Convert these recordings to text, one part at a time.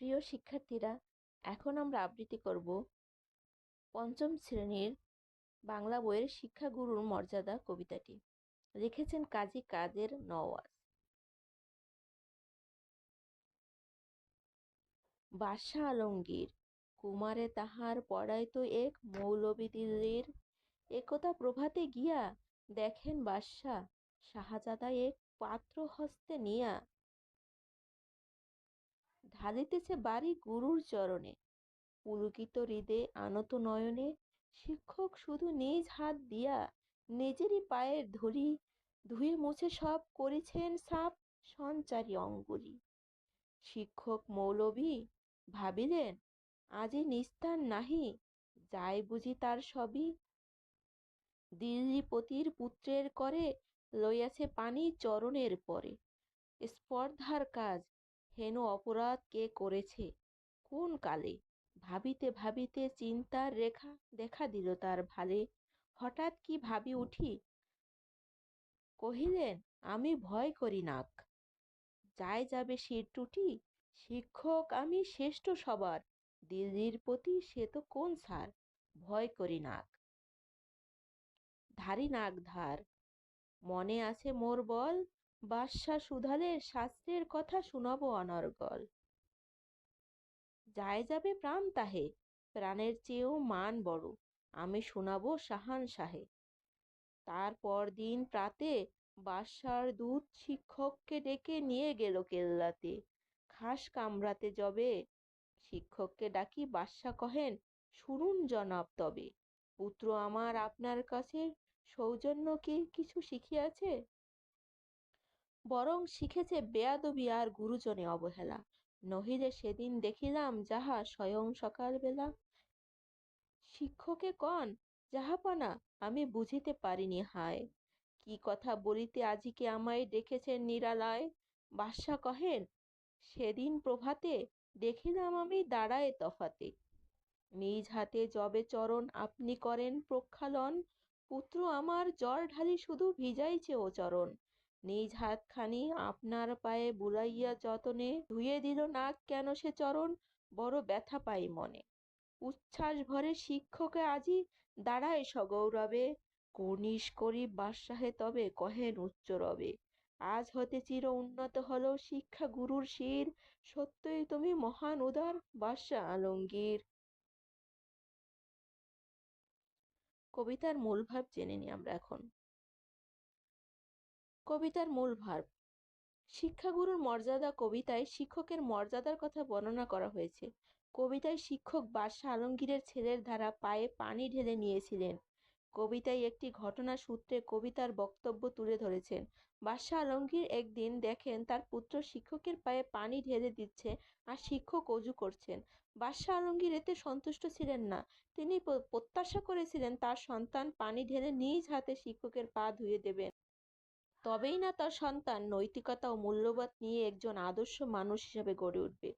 প্রিয় শিক্ষার্থীরা, এখন আমরা আবৃত্তি করব পঞ্চম শ্রেণির বাংলা বইয়ের শিক্ষাগুরুর মর্যাদা কবিতাটি। লিখেছেন কাজী কাদের নওয়াজ। বাদশাহ আলমগীর, কুমারে তাহার পড়াইতো এক মৌলবী দিল্লির। একতা প্রভাতে গিয়া দেখেন বাদশাহ শাহজাদা এক পাত্র হস্তে নিয়া। ঢালিতেছে বাড়ি গুরুর চরণে। পুলকিত হৃদে আনত নয়নে শিক্ষক শুধু নিজ হাত দিয়া নিজেরই পায়ের ধরি ধুয়ে মুছে সব করেছেন সাপ সঞ্চারী অঙ্গুলি। শিক্ষক মৌলবী ভাবিলেন, আজি নিস্তার নাহি, যাই বুঝি তার সবই। দিল্লিপতির পুত্রের করে লইয়াছে পানি চরণের পরে। স্পর্ধার কাজ হেন অপরাধ কে করেছে? কোন কালে? ভাবিতে ভাবিতে চিন্তার রেখা দেখা দিল তার ভালে। হঠাৎ কি ভাবি উঠি? কহিলেন, আমি ভয় করি নাক। যাই যাবে শির টুটি? শিক্ষক আমি শ্রেষ্ঠ সবার। দিল্লির প্রতি সে তো কোন সার ভয় করি নাক। ধারি নাক ধার। মনে আছে মোর বল বাদশা সুধালে শাস্ত্রের কথা শুনাবো অনর্গল। যায় যাবে প্রাণ তাহে, প্রাণের চেয়েও মান বড়, আমি শোনাবো শাহান শাহে তারপর দিন প্রাতে বাদশার দূত শিক্ষককে ডেকে নিয়ে গেল কেল্লাতে। খাস কামরাতে যবে, শিক্ষককে ডাকি বাদশা কহেন, শুনুন জনাব তবে, পুত্র আমার আপনার কাছে সৌজন্য কি কিছু শিখিয়াছে? বরং শিখেছে বেয়াদবি আর গুরুজনে অবহেলা। নহিলে সেদিন দেখিলাম যাহা স্বয়ং সকালবেলা। শিক্ষকে কন যাহাপনা আমি বুঝিতে পারিনি, হায়! কি কথা বলিতে আজিকে আমায় ডেকেছেন নিরালায়? বাদশা কহেন, সেদিন প্রভাতে দেখিলাম আমি দাঁড়ায় তফাতে। নিজ হাতে যবে চরণ আপনি করেন প্রক্ষালন, পুত্র আমার জ্বর ঢালি শুধু ভিজাইছে ও চরণ। নিজ হাতখানি আপনার পায়ে বুলাইয়া যতনে ধুয়ে দিল নাক, কেন সে চরণ বড় ব্যথা পাই মনে। উচ্ছ্বাস ভরে শিক্ষকে আজি দাঁড়ায় সগৌরবে, কর্নিশ করি বাদশাহে তবে কহেন উচ্চ রবে। আজ হতে চির উন্নত হলো শিক্ষা গুরুর শির, সত্যই তুমি মহান উদার বাদশাহ আলমগীর। কবিতার মূল ভাব জেনে নিই আমরা এখন। কবিতার মূল ভাব শিক্ষাগুরুর মর্যাদা কবিতায় শিক্ষকের মর্যাদার কথা বর্ণনা করা হয়েছে। কবিতায় শিক্ষক বাদশাহ আলমগীরের ছেলের ধারা পায়ে পানি ঢেলে নিয়েছিলেন। কবিতায় একটি ঘটনা সূত্রে কবিতার বক্তব্য তুলে ধরেছেন। বাদশাহ আলমগীর একদিন দেখেন তার পুত্র শিক্ষকের পায়ে পানি ঢেলে দিচ্ছে আর শিক্ষক অজু করছেন। বাদশাহ আলমগীর এতে সন্তুষ্ট ছিলেন না। তিনি প্রত্যাশা করেছিলেন তার সন্তান পানি ঢেলে নিজ হাতে শিক্ষকের পা ধুয়ে দেবেন। তবেই না তার সন্তান নৈতিকতা ও মূল্যবোধ নিয়ে একজন আদর্শ মানুষ হিসেবে গড়ে উঠবে।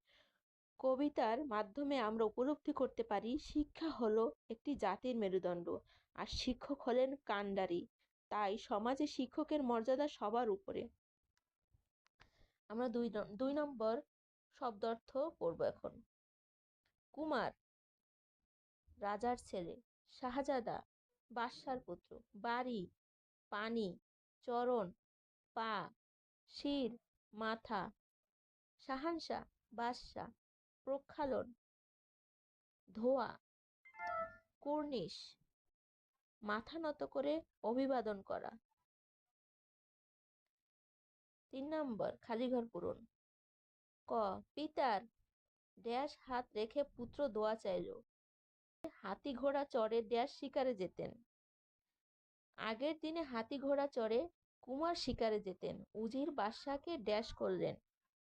কবিতার মাধ্যমে আমরা উপলব্ধি করতে পারি, শিক্ষা হলো একটি জাতির মেরুদণ্ড আর শিক্ষক হলেন কাণ্ডারি তাই সমাজে শিক্ষকের মর্যাদা সবার উপরে। আমরা দুই দুই নম্বর শব্দার্থ পড়ব এখন। কুমার, রাজার ছেলে, শাহজাদা, বাদশার পুত্র। বাড়ি, পানি চরণ, পা, শির, মাথা শাহানশাহ বাদশাহ প্রক্ষালন, ধোয়া, কর্নিশ, মাথা নত করে অভিবাদন করা। তিন নম্বর, খালিঘর পূরণ। ক, পিতার ড্যাশ হাত রেখে পুত্র দোয়া চাইল। হাতি ঘোড়া চড়ে ড্যাশ শিকারে যেতেন। আগের দিনে হাতি ঘোড়া চড়ে কুমার শিকারে যেতেন। উজির বাদশাকে ড্যাশ করলেন।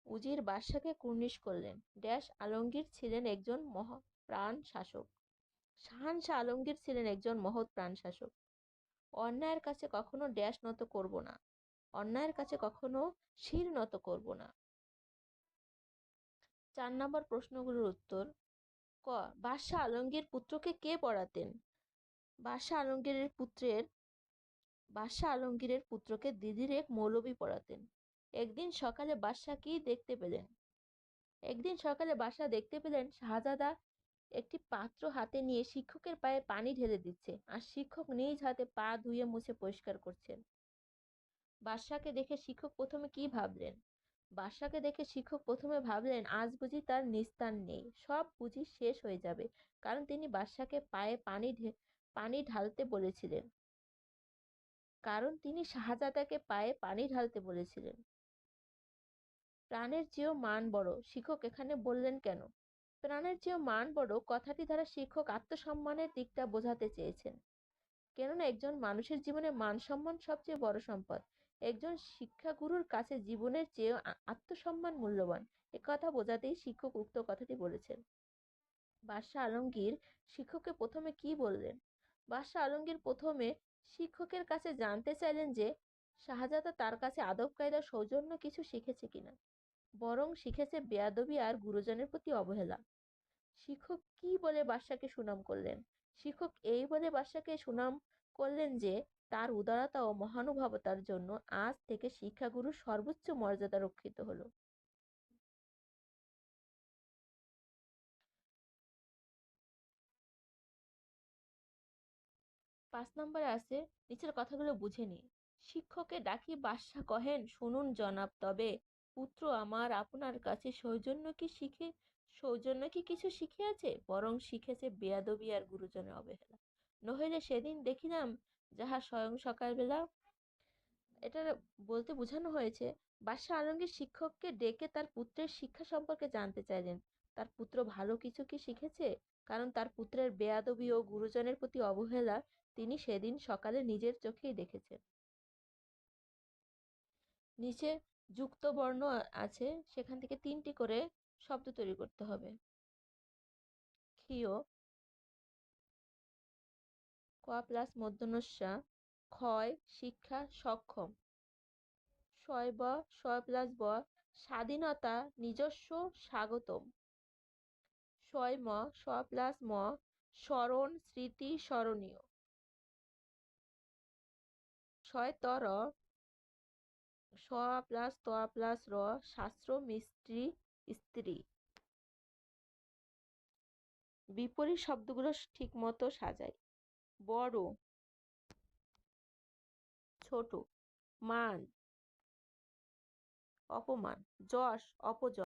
উজির বাদশাকে কুর্নিশ করলেন। ড্যাশ আলমগীর ছিলেন একজন মহা প্রাণ শাসক শাহানশাহ আলমগীর ছিলেন একজন মহৎ প্রাণ শাসক। অন্যায়ের কাছে কখনো ড্যাশ নত করব না। অন্যায়ের কাছে কখনো শির নত করব না। চার নম্বর প্রশ্নগুলোর উত্তর, ক, বাদশাহ আলমগীর পুত্রকে কে পড়াতেন? বাদশাহ আলমগীরের পুত্রের বাদশাহ আলমগীরের পুত্রকে দিদির এক মৌলবী পড়াতেন একদিন সকালে বাদশাহ কি দেখতে পেলেন। একদিন সকালে বাসা দেখতে পেলেন শাহজাদা একটি পাত্র হাতে নিয়ে শিক্ষকের পায়ে পানি ঢেলে দিচ্ছে আর শিক্ষক নিজ হাতে পা ধুয়ে মুছে পরিষ্কার করছেন। বাদশাকে দেখে শিক্ষক প্রথমে কি ভাবলেন? বাদশাকে দেখে শিক্ষক প্রথমে ভাবলেন, আজ বুঝি তার নিস্তার নেই। সব বুঝি শেষ হয়ে যাবে। কারণ তিনি বাদশাকে পায়ে পানি পানি ঢালতে বলেছিলেন। কারণ তিনি শাহজাদাকে পায়ে পানি ঢালতে বলেছিলেন। প্রাণের চেয়েও মান বড়, শিক্ষক এখানে বললেন কেন? প্রাণের চেয়েও মান বড় কথাটি দ্বারা শিক্ষক আত্মসম্মানের দিকটা বোঝাতে চেয়েছেন। কেননা একজন মানুষের জীবনে মান সম্মান সবচেয়ে বড় সম্পদ। একজন শিক্ষাগুরুর কাছে জীবনের চেয়েও আত্মসম্মান মূল্যবান। কথা বোঝাতেই শিক্ষক উক্ত কথাটি বলেছেন। বাদশাহ আলমগীর শিক্ষককে প্রথমে কি বললেন? বাদশাহ আলমগীর প্রথমে শিক্ষকের কাছে জানতে চাইলেন যে, শাহজাদা তার কাছে আদব কায়দা সৌজন্য কিছু শিখেছে কিনা। বরং শিখেছে বেয়াদবি আর গুরুজনের প্রতি অবহেলা। শিক্ষক কি বলে বাদশাকে সুনাম করলেন? শিক্ষক এই বলে বাদশাকে সুনাম করলেন যে, তার উদারতা ও মহানুভবতার জন্য আজ থেকে শিক্ষাগুরুর সর্বোচ্চ মর্যাদা রক্ষিত হলো। পাঁচ নম্বরে আছে, নিচের কথাগুলো বুঝে নি। শিক্ষকে ডাকি, বাদশাহ কহেন, শুনুন জনাব, তবে পুত্র আমার আপনার কাছে সৌজন্য কি শিখে, সৌজন্য কি কিছু শিখিয়াছে? বরং শিখেছে বেয়াদবি আর গুরুজনের অবহেলা। নহিলে সেদিন দেখিলাম যাহা স্বয়ং সকালবেলা এটা বলতে বোঝানো হয়েছে, বাদশাহ আলমগীর শিক্ষককে ডেকে তার পুত্রের শিক্ষা সম্পর্কে জানতে চাইলেন। তার পুত্র ভালো কিছু কি শিখেছে? কারণ তার পুত্রের বেয়াদবি ও গুরুজনের প্রতি অবহেলা তিনি সেদিন সকালে নিজের চোখেই দেখেছেন। নিচে যুক্ত বর্ণ আছে। সেখান থেকে তিনটি করে শব্দ তৈরি করতে হবে। ক্ষীয়, ক প্লাস মধ্যনস্যা, ক্ষয়, শিক্ষা, সক্ষম। ছয় ব ছয় প্লাস ব, স্বাধীনতা, নিজস্ব, স্বাগতম। ম স প্লাস ম, স্মরণ, স্মৃতি, স্মরণীয়। তর স প্লাস ত প্লাস র, শাস্ত্র মিস্ত্রি স্ত্রী। বিপরীত শব্দগুলো ঠিক মতো সাজাই। বড়, ছোট, মান, অপমান, যশ অপযশ